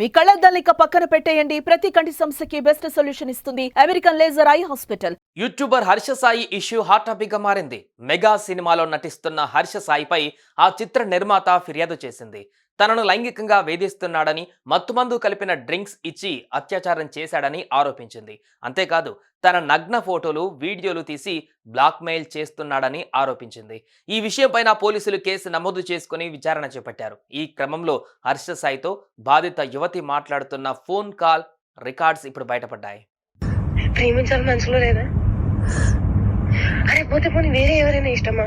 మీ కళ్ళద్దాలిక పక్కన పెట్టేయండి. ప్రతి కంటి సమస్యకి బెస్ట్ సొల్యూషన్ ఇస్తుంది. American laser eye hospital. YouTuber Harsha Sai issue hot టాపిక్గా మారింది. మెగా సినిమాలో నటిస్తున్న హర్ష సాయిపై ఆ చిత్ర నిర్మాత ఫిర్యాదు చేసింది. తనను లైంగికంగా వేధిస్తున్నాడని మత్తుమందు కలిపిన డ్రింక్స్ ఇచ్చి అత్యాచారం చేశాడని ఆరోపించింది. అంతేకాదు తన నగ్న ఫోటోలు వీడియోలు తీసి బ్లాక్మెయిల్ చేస్తున్నాడని ఆరోపించింది. ఈ విషయంపైన పోలీసులు కేసు నమోదు చేసుకుని విచారణ చేపట్టారు. ఈ క్రమంలో హర్ష సాయితో బాధిత యువతి మాట్లాడుతున్న ఫోన్ కాల్ రికార్డ్స్ ఇప్పుడు బయటపడ్డాయి. ప్రేమించాలి మనసులో లేదా? అరే పోతే పోనీ వేరే ఎవరైనా ఇష్టమా?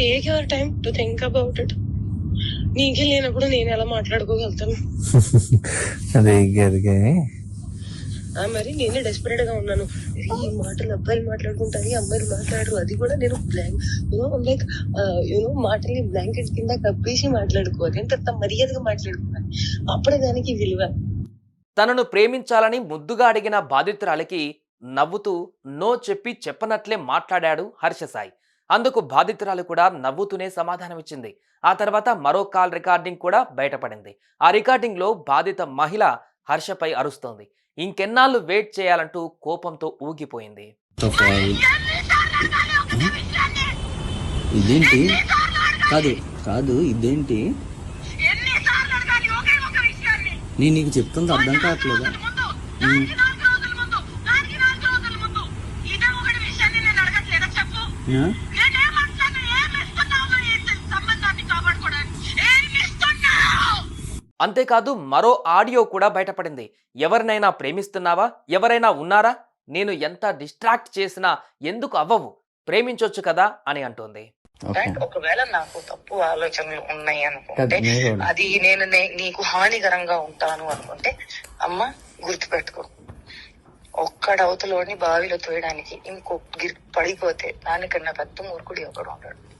take your time to think about it నీకే లేనప్పుడు నేను ఎలా మాట్లాడుకోగలుగుతాను? అదే మరి నేనే డెస్పరేట్గా ఉన్నాను. ఈ మాటలు అబ్బాయిలు మాట్లాడుకుంటారు ఈ అమ్మాయిలు మాట్లాడరు. అది కూడా నేను blank you know like you know మాటల్ని బ్లాంకెట్ కింద కప్పేసి మాట్లాడుకోవాలి. ఎంత మర్యాదగా మాట్లాడుకోవాలి. అప్పుడే దానికి విలువ. తనను ప్రేమించాలని ముద్దుగా అడిగిన బాధితురాలికి నవ్వుతూ నో చెప్పి చెప్పనట్లే మాట్లాడాడు హర్షసాయి. అందుకు బాధితురాలు కూడా నవ్వుతూనే సమాధానమిచ్చింది. ఆ తర్వాత మరో కాల్ రికార్డింగ్ కూడా బయటపడింది. ఆ రికార్డింగ్లో బాధిత మహిళ హర్షపై అరుస్తోంది. ఇంకెన్నాళ్ళు వెయిట్ చేయాలంటూ కోపంతో ఊగిపోయింది. ఇదేంటి? కాదు కాదు ఇదేంటి? నేను నీకు చెప్తుంది? అర్థం కావట్లేదా. అంతేకాదు మరో ఆడియో కూడా బయటపడింది. ఎవరినైనా ప్రేమిస్తున్నావా? ఎవరైనా ఉన్నారా? నేను ఎంత డిస్ట్రాక్ట్ చేసినా ఎందుకు అవ్వవు? ప్రేమించొచ్చు కదా? అని అంటోంది. ఒకవేళ నాకు తప్పు ఆలోచనలు ఉన్నాయి అనుకుంటే. అది నేను నే- నీకు హానికరంగా ఉంటాను అనుకుంటే అమ్మ గుర్తుపెట్టుకో. ఒక్కడ అవతలోని బావిలో తోయడానికి ఇంకో గిర్- పడిపోతే దానికన్నా పెద్ద మూర్ఖుడు ఒకడు ఉంటాడు.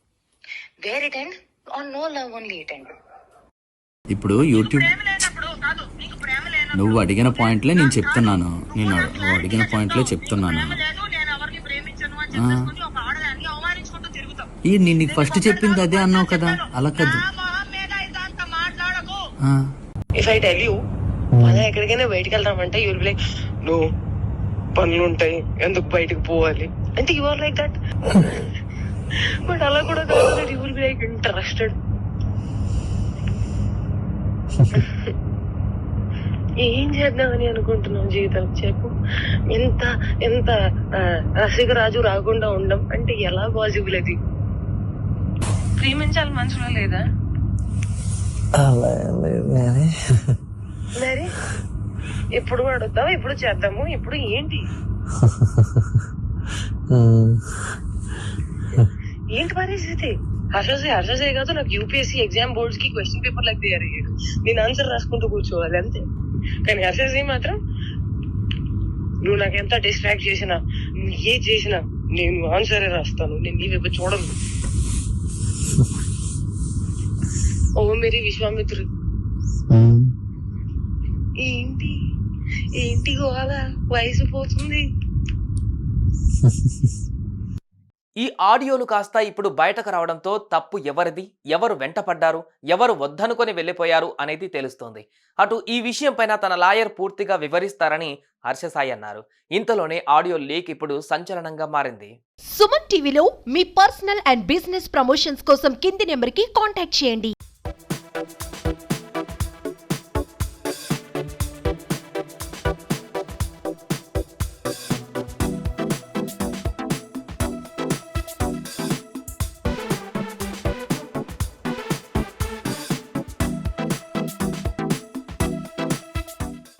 There it end, on no love only it ended. ఇప్పుడు యూట్యూబ్ నువ్వు అడిగిన పాయింట్లే నేను చెప్తున్నాను. నేను నువ్వు అడిగిన పాయింట్లే చెప్తున్నాను. ఈ నేను నీకు ఫస్ట్ చెప్పింది అదే అన్నావు కదా. అలా కాదు. If I tell you, పద ఎక్కడికైనా బయటికి వెళ్దామంటే యూ విల్ లైక్ నో పనులు ఉంటాయి ఎందుకు బయటకు పోవాలి? అంటే you are like that but అలా కూడా కాదు you will be like interested ఏం చేద్దామని అనుకుంటున్నావు జీవితం? చెప్పు. ఎంత ఎంత రసికరాజు రాకుండా ఉండం అంటే ఎలా పాసిబుల్ అది? ప్రేమించాలి మనసులో లేదా? మరి? ఎప్పుడు అడుగుతావు? ఎప్పుడు చేద్దాము? ఇప్పుడు ఏంటి? ఏంటి పరిస్థితి హర్షసే హర్షసే కాదు నాకు యూపీఎస్సీ ఎగ్జామ్ బోర్డ్స్కి క్వశ్చన్ పేపర్ లాగా తయారు అయ్యాడు నేను ఆన్సర్ రాసుకుంటూ కూర్చోవాలి అంతే. కానీ హర్షసే మాత్రం నువ్వు నాకు ఎంత డిస్ట్రాక్ట్ చేసినా నువ్వు ఏ చేసినా నేను ఆన్సరే రాస్తాను నేను నీ వైపు చూడను. ఓ మేరీ విశ్వామిత్రుడు. ఏంటి? ఏంటి గోవాల? వయసు పోతుంది. ఈ ఆడియోలు కాస్త ఇప్పుడు బయటకు రావడంతో తప్పు ఎవరిది? ఎవరు వెంటపడ్డారు? ఎవరు వద్దనుకొని వెళ్ళిపోయారు అనేది తెలుస్తోంది. అటు ఈ విషయంపైన తన లాయర్ పూర్తిగా వివరిస్తారని హర్షసాయి అన్నారు. ఇంతలోనే ఆడియో లీక్ ఇప్పుడు సంచలనంగా మారింది. సుమన్ టీవీలో మీ పర్సనల్ అండ్ బిజినెస్ ప్రమోషన్స్ కోసం కింది నెంబర్కి కాంటాక్ట్ చేయండి.